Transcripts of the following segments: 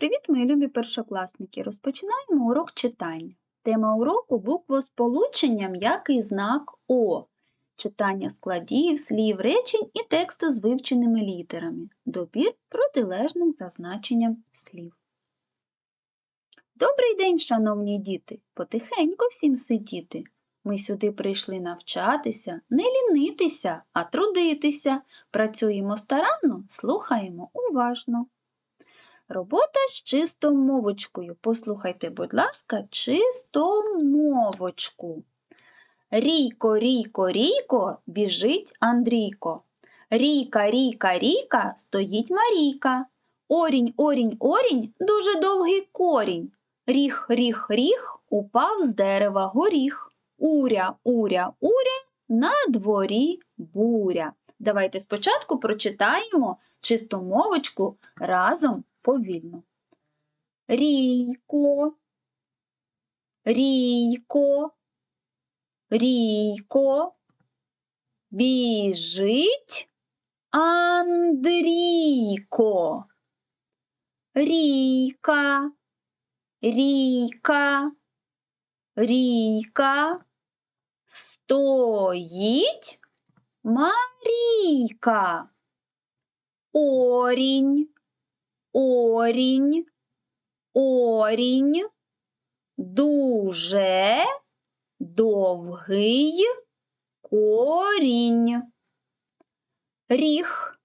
Привіт, мої любі першокласники! Розпочинаємо урок читання. Тема уроку буквосполучення м'який знак О. Читання складів, слів, речень і тексту з вивченими літерами. Добір протилежних за значенням слів. Добрий день, шановні діти! Потихенько всім сидіти. Ми сюди прийшли навчатися, не лінитися, а трудитися. Працюємо старанно, слухаємо уважно. Робота з чистомовочкою. Послухайте, будь ласка, чистомовочку. Рійко, рійко, рійко, біжить Андрійко. Ріка, ріка, ріка, стоїть Марійка. Орінь, орінь, орінь, дуже довгий корінь. Ріг, ріг, ріг, упав з дерева горіх. Уря, уря, уря, на дворі буря. Давайте спочатку прочитаємо чистомовочку разом повільно. Рійко, рійко, рійко, біжить Андрійко. Рійка, рійка, рійка, стоїть Марійка. Орінь, Орінь, орінь, дуже довгий корінь. Ріг,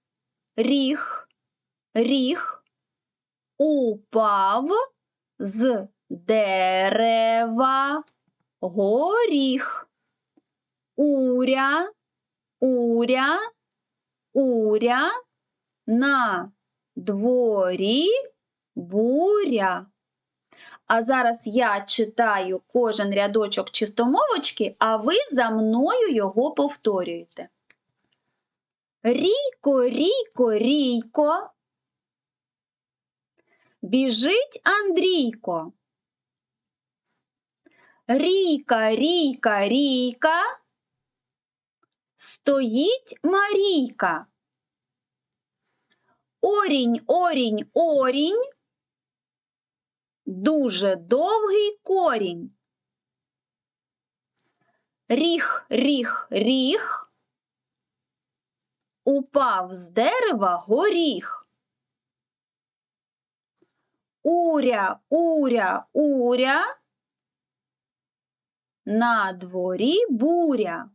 ріг, ріг, упав з дерева. Горіх. Уря, уря, уря, на дворі буря. А зараз я читаю кожен рядочок чистомовочки, а ви за мною його повторюєте. Рійко, рійко, рійко. Біжить Андрійко. Рійка, рійка, рійка. Стоїть Марійка. Орінь, орінь, орінь. Дуже довгий корінь. Ріг. Упав з дерева горіх. Уря, уря, уря. На дворі буря.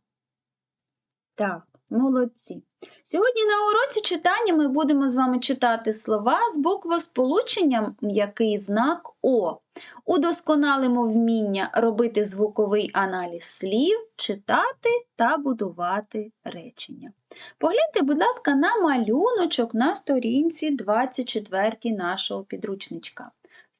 Так, молодці. Сьогодні на уроці читання ми будемо з вами читати слова з буквосполученням м'який знак О. Удосконалимо вміння робити звуковий аналіз слів, читати та будувати речення. Погляньте, будь ласка, на малюночок на сторінці 24 нашого підручничка.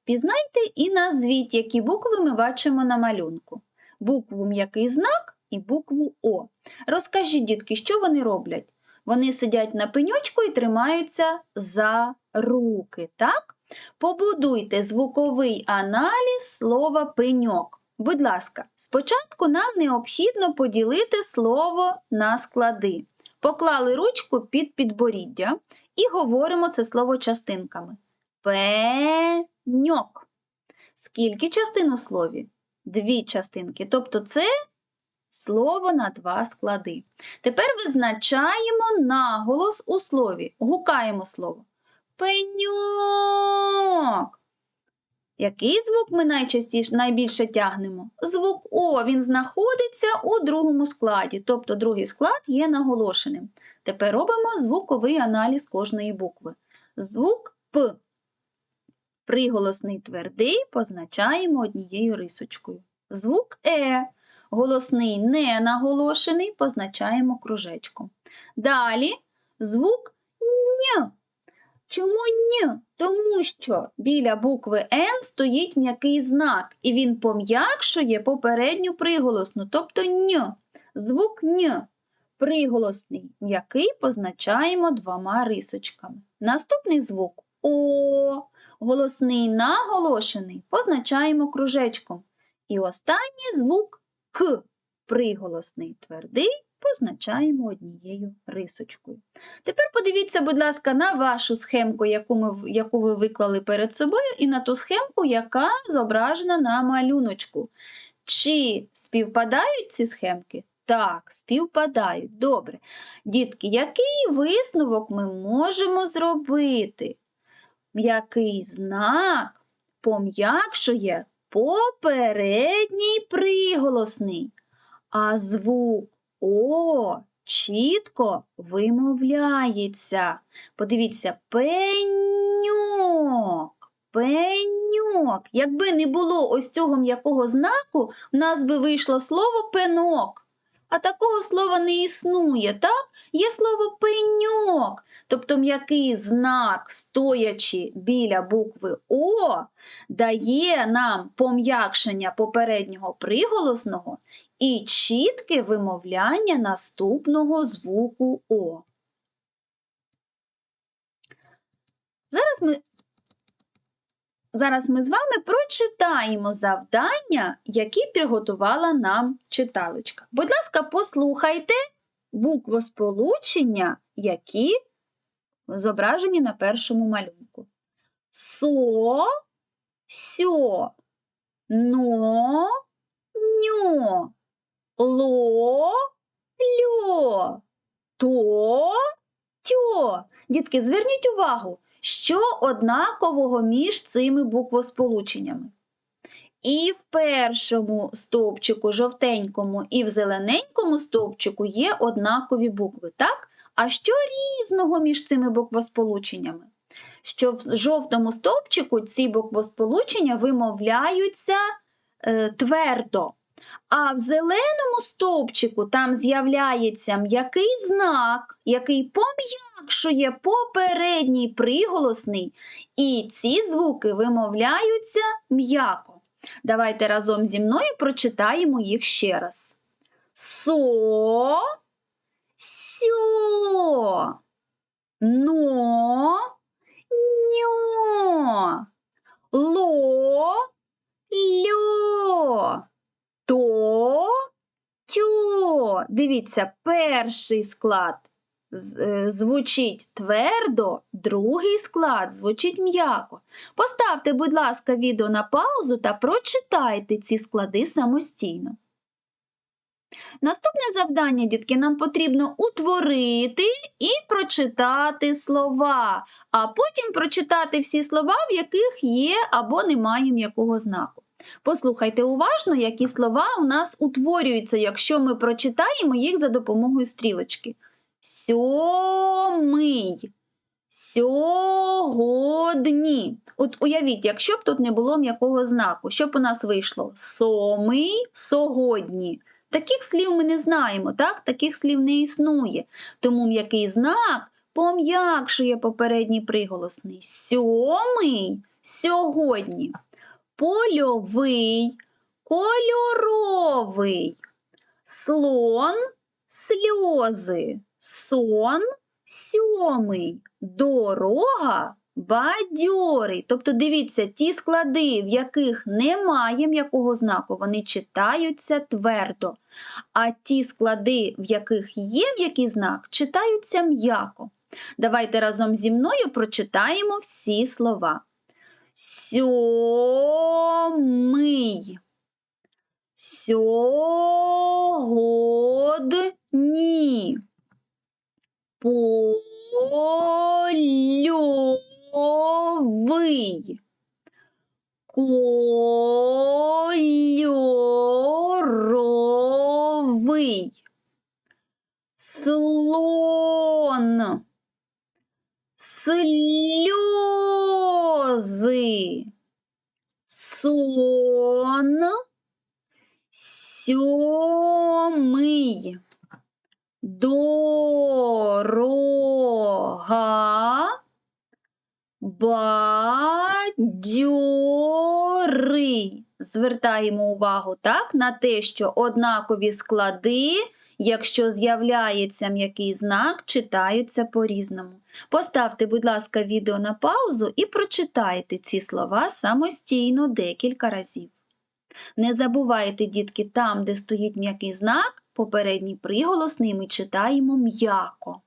Впізнайте і назвіть, які букви ми бачимо на малюнку. Букву м'який знак і букву О. Розкажіть, дітки, що вони роблять? Вони сидять на пеньочку і тримаються за руки, так? Побудуйте звуковий аналіз слова пеньок. Будь ласка, спочатку нам необхідно поділити слово на склади. Поклали ручку під підборіддя і говоримо це слово частинками. Пеньок. Скільки частин у слові? Дві частинки. Тобто це слово на два склади. Тепер визначаємо наголос у слові. Гукаємо слово. Пеньок. Який звук ми найчастіше найбільше тягнемо? Звук О, він знаходиться у другому складі, тобто другий склад є наголошеним. Тепер робимо звуковий аналіз кожної букви. Звук П. Приголосний твердий позначаємо однією рисочкою. Звук Е. Голосний не наголошений позначаємо кружечком. Далі звук Н. Чому Н? Тому що біля букви Н стоїть м'який знак, і він пом'якшує попередню приголосну, тобто Н. Звук Н. Приголосний м'який позначаємо двома рисочками. Наступний звук О. Голосний наголошений позначаємо кружечком. І останній звук К. Приголосний твердий позначаємо однією рисочкою. Тепер подивіться, будь ласка, на вашу схемку, яку, ми, яку ви виклали перед собою, і на ту схемку, яка зображена на малюночку. Чи співпадають ці схемки? Так, співпадають. Добре. Дітки, який висновок ми можемо зробити? Який знак пом'якшує попередній приголосний, а звук О чітко вимовляється. Подивіться, пеньок, пеньок. Якби не було ось цього м'якого знаку, в нас би вийшло слово пенок. А такого слова не існує, так? Є слово пеньок. Тобто м'який знак, стоячи біля букви О, дає нам пом'якшення попереднього приголосного і чітке вимовляння наступного звуку О. Зараз ми, зараз ми з вами прочитаємо завдання, які приготувала нам читалочка. Будь ласка, послухайте буквосполучення, які зображені на першому малюнку. Со, сьо, но, ньо, ло, льо, то, тьо. Дітки, зверніть увагу, що однакового між цими буквосполученнями. І в першому стовпчику жовтенькому, і в зелененькому стовпчику є однакові букви, так? А що різного між цими буквосполученнями? Що в жовтому стовпчику ці буквосполучення вимовляються е, твердо, а в зеленому стовпчику там з'являється м'який знак, який пом'якшує попередній приголосний, і ці звуки вимовляються м'яко. Давайте разом зі мною прочитаємо їх ще раз. Со, сьо, но, ньо, ло, льо, то, тьо. Дивіться, перший склад е, звучить твердо, другий склад звучить м'яко. Поставте, будь ласка, відео на паузу та прочитайте ці склади самостійно. Наступне завдання, дітки, нам потрібно утворити і прочитати слова, а потім прочитати всі слова, в яких є або немає м'якого знаку. Послухайте уважно, які слова у нас утворюються, якщо ми прочитаємо їх за допомогою стрілочки. Сьомий. Сьогодні. От уявіть, якщо б тут не було м'якого знаку, що б у нас вийшло? Сомий сьогодні. Таких слів ми не знаємо, так? Таких слів не існує. Тому м'який знак пом'якшує попередній приголосний. Сьомий сьогодні. Польовий, кольоровий. Слон сльози, сон сьомий, дорога бадьорий. Тобто, дивіться, ті склади, в яких немає м'якого знаку, вони читаються твердо. А ті склади, в яких є м'який знак, читаються м'яко. Давайте разом зі мною прочитаємо всі слова. Сьомий. Сьогодні. Польовий. Кольоровий. Слон. Сльози. Сон. Сьомий. Дорога. Бадьори. Звертаємо увагу так, на те, що однакові склади, якщо з'являється м'який знак, читаються по-різному. Поставте, будь ласка, відео на паузу і прочитайте ці слова самостійно декілька разів. Не забувайте, дітки, там, де стоїть м'який знак, попередній приголосний ми читаємо м'яко.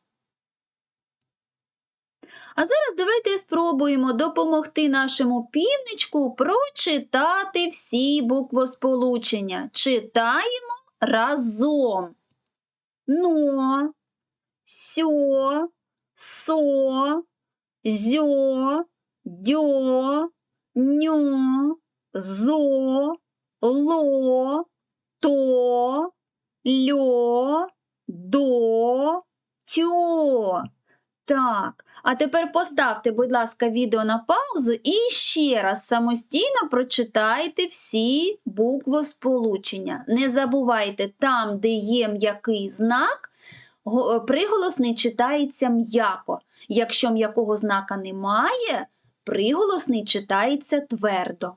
А зараз давайте спробуємо допомогти нашому півничку прочитати всі буквосполучення. Читаємо разом. Но, сьо, со, зьо, дьо, ньо, зо, ло, то, льо, до, тьо. Так, а тепер поставте, будь ласка, відео на паузу і ще раз самостійно прочитайте всі буквосполучення. Не забувайте, там, де є м'який знак, приголосний читається м'яко. Якщо м'якого знака немає, приголосний читається твердо.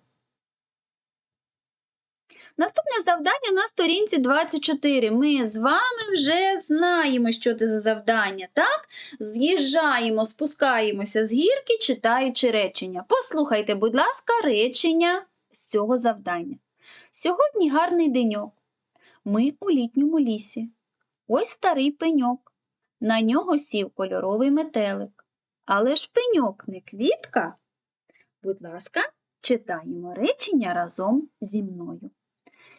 Наступне завдання на сторінці 24. Ми з вами вже знаємо, що це за завдання, так? З'їжджаємо, спускаємося з гірки, читаючи речення. Послухайте, будь ласка, речення з цього завдання. Сьогодні гарний деньок. Ми у літньому лісі. Ось старий пеньок. На нього сів кольоровий метелик. Але ж пеньок не квітка. Будь ласка, читаємо речення разом зі мною.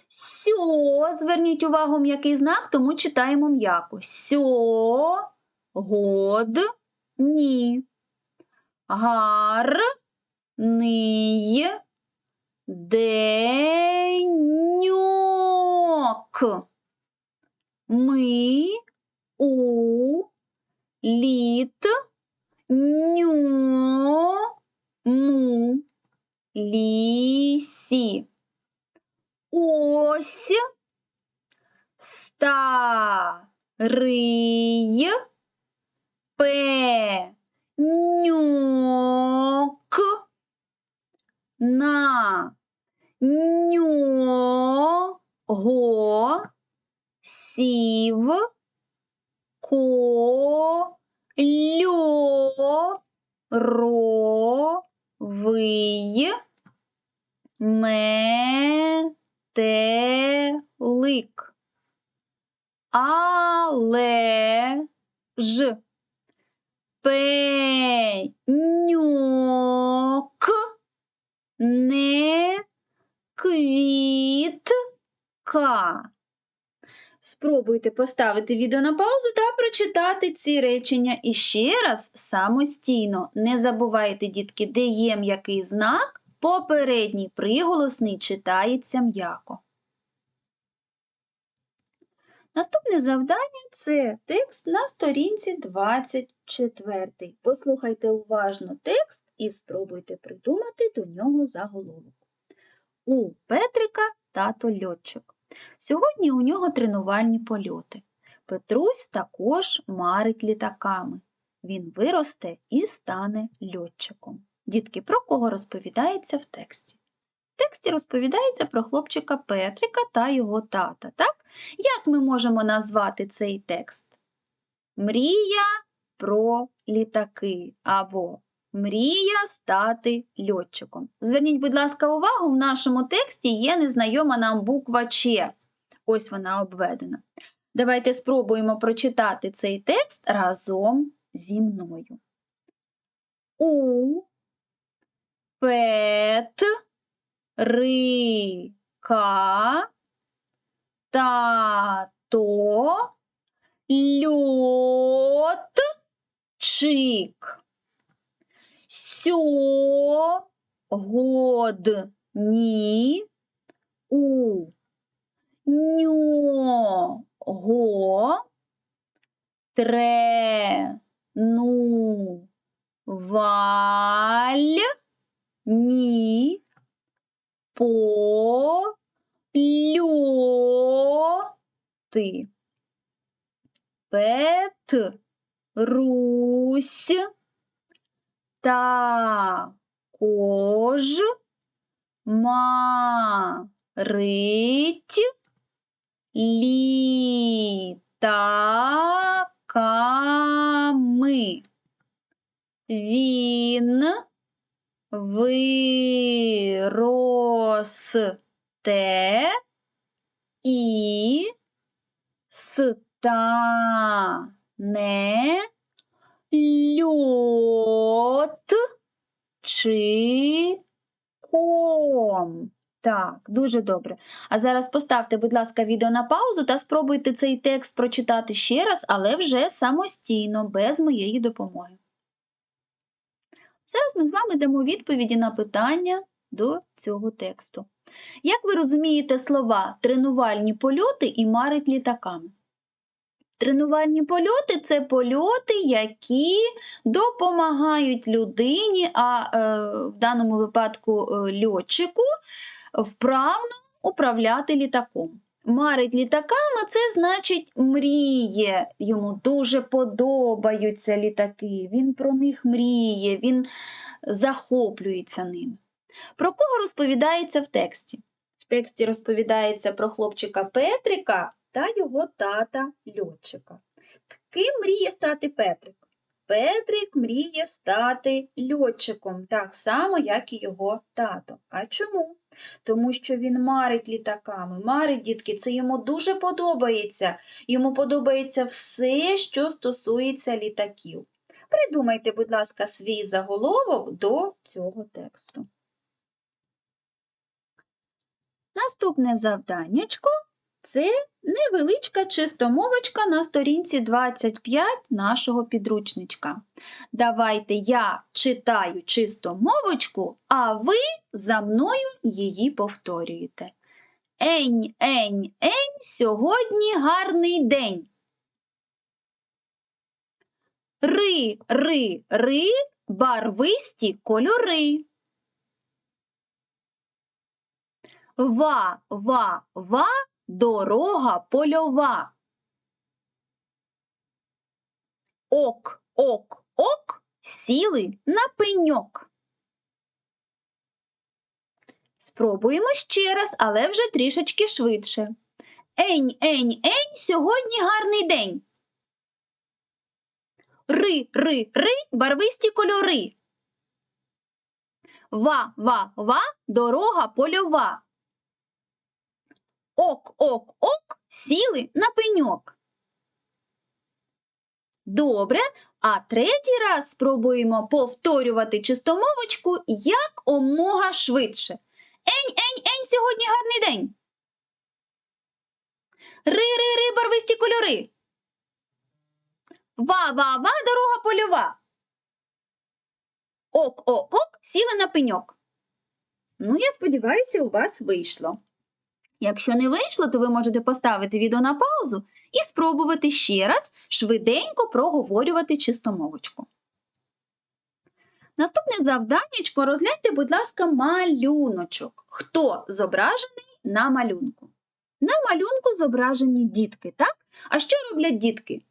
Сьо, зверніть увагу, м'який знак, тому читаємо м'яко. Сьо, год, ні. Гар, ний, деньок. Ми у літ ньому лісі. Ось старий пеньок на нього сів кольоровий метелик. Але ж пеньок не квітка. Спробуйте поставити відео на паузу та прочитати ці речення і ще раз самостійно. Не забувайте, дітки, де є м'який знак, попередній приголосний читається м'яко. Наступне завдання це текст на сторінці 24. Послухайте уважно текст і спробуйте придумати до нього заголовок. У Петрика тато льотчик. Сьогодні у нього тренувальні польоти. Петрусь також марить літаками. Він виросте і стане льотчиком. Дітки, про кого розповідається в тексті? В тексті розповідається про хлопчика Петрика та його тата. Так? Як ми можемо назвати цей текст? Мрія про літаки або Мрія стати льотчиком. Зверніть, будь ласка, увагу, в нашому тексті є незнайома нам буква Ч. Ось вона обведена. Давайте спробуємо прочитати цей текст разом зі мною. У пет Петрика тато льотчик. Сьогодні у нього тренувальні польоти. Петрусь також марить літаками. Він виросте і стане льот чи ком. Так, дуже добре. А зараз поставте, будь ласка, відео на паузу та спробуйте цей текст прочитати ще раз, але вже самостійно, без моєї допомоги. Зараз ми з вами дамо відповіді на питання до цього тексту. Як ви розумієте слова тренувальні польоти і марить літаками? Тренувальні польоти це польоти, які допомагають людині, а е, в даному випадку е, льотчику, вправно управляти літаком. Марить літаками це значить мріє. Йому дуже подобаються літаки. Він про них мріє, він захоплюється ними. Про кого розповідається в тексті? В тексті розповідається про хлопчика Петрика та його тата льотчика. Ким мріє стати Петрик? Петрик мріє стати льотчиком, так само, як і його тато. А чому? Тому що він марить літаками. Марить, дітки, це йому дуже подобається. Йому подобається все, що стосується літаків. Придумайте, будь ласка, свій заголовок до цього тексту. Наступне завданнячко це невеличка чистомовочка на сторінці 25 нашого підручничка. Давайте я читаю чистомовочку, а ви за мною її повторюєте. Ень, ень, ень, сьогодні гарний день. Ри, ри, ри, барвисті кольори. Ва, ва, ва, дорога польова. Ок, ок, ок, сіли на пеньок. Спробуємо ще раз, але вже трішечки швидше. Ень, ень, ень, сьогодні гарний день. Ри, ри, ри, барвисті кольори. Ва, ва, ва, дорога польова. Ок, ок, ок, сіли на пеньок. Добре, а третій раз спробуємо повторювати чистомовочку як омога швидше. Ень, ень, ень, сьогодні гарний день. Ри, ри, ри, барвисті кольори. Ва, ва, ва, дорога польова. Ок, ок, ок, сіли на пеньок. Ну, я сподіваюся, у вас вийшло. Якщо не вийшло, то ви можете поставити відео на паузу і спробувати ще раз швиденько проговорювати чистомовочку. Наступне завданнячко розгляньте, будь ласка, малюночок. Хто зображений на малюнку? На малюнку зображені дітки, так? А що роблять дітки?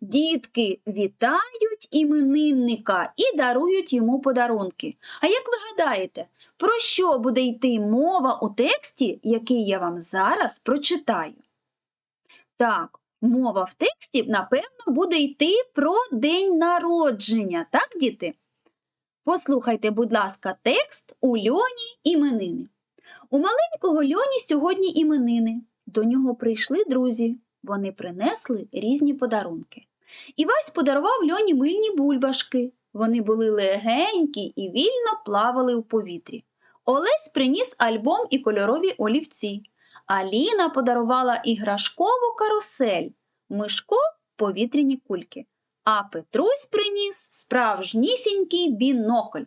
Дітки вітають іменинника і дарують йому подарунки. А як ви гадаєте, про що буде йти мова у тексті, який я вам зараз прочитаю? Так, мова в тексті, напевно, буде йти про день народження, так, діти? Послухайте, будь ласка, текст у льоні іменини. У маленького льоні сьогодні іменини. До нього прийшли друзі. Вони принесли різні подарунки. Івась подарував льоні мильні бульбашки. Вони були легенькі і вільно плавали у повітрі. Олесь приніс альбом і кольорові олівці. Аліна подарувала іграшкову карусель, Мишко повітряні кульки. А Петрусь приніс справжнісінький бінокль.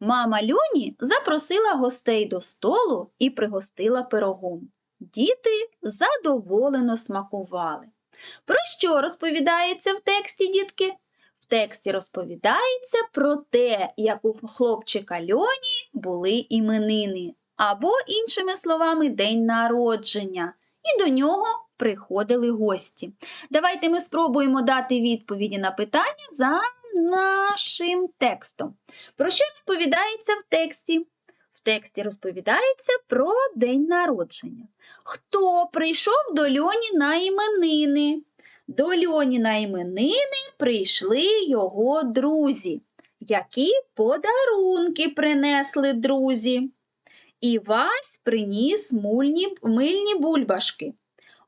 Мама Льоні запросила гостей до столу і пригостила пирогом. Діти задоволено смакували. Про що розповідається в тексті, дітки? В тексті розповідається про те, як у хлопчика Льоні були іменини, або, іншими словами, день народження, і до нього приходили гості. Давайте ми спробуємо дати відповіді на питання за нашим текстом. Про що розповідається в тексті? В тексті розповідається про день народження. Хто прийшов до Льоні на іменини? До Льоні на іменини прийшли його друзі. Які подарунки принесли друзі? Івась приніс мульні, мильні бульбашки.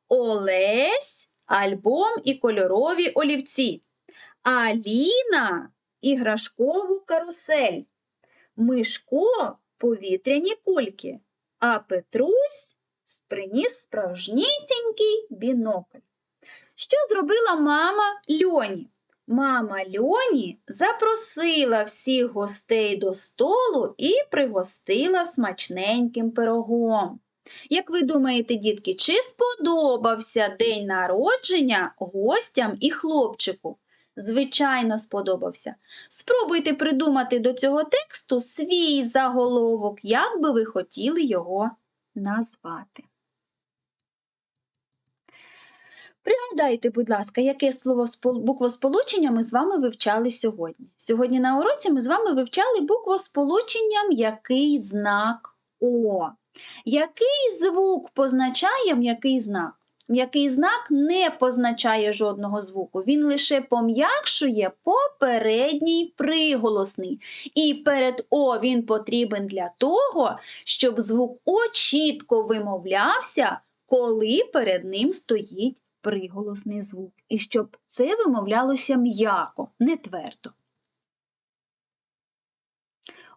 Олесь альбом і кольорові олівці. Аліна іграшкову карусель. Мишко повітряні кульки, а Петрусь приніс справжнісінький бінокль. Що зробила мама Льоні? Мама Льоні запросила всіх гостей до столу і пригостила смачненьким пирогом. Як ви думаєте, дітки, чи сподобався день народження гостям і хлопчику? Звичайно, сподобався. Спробуйте придумати до цього тексту свій заголовок, як би ви хотіли його назвати. Пригадайте, будь ласка, яке слово буквосполучення ми з вами вивчали сьогодні. Сьогодні на уроці ми з вами вивчали буквосполучення м'який знак О. Який звук позначає м'який знак? М'який знак не позначає жодного звуку, він лише пом'якшує попередній приголосний. І перед О він потрібен для того, щоб звук О чітко вимовлявся, коли перед ним стоїть приголосний звук. І щоб це вимовлялося м'яко, не твердо.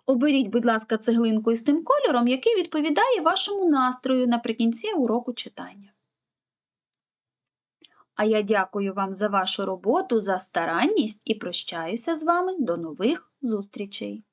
Оберіть, будь ласка, цеглинку із тим кольором, який відповідає вашому настрою наприкінці уроку читання. А я дякую вам за вашу роботу, за старанність і прощаюся з вами до нових зустрічей!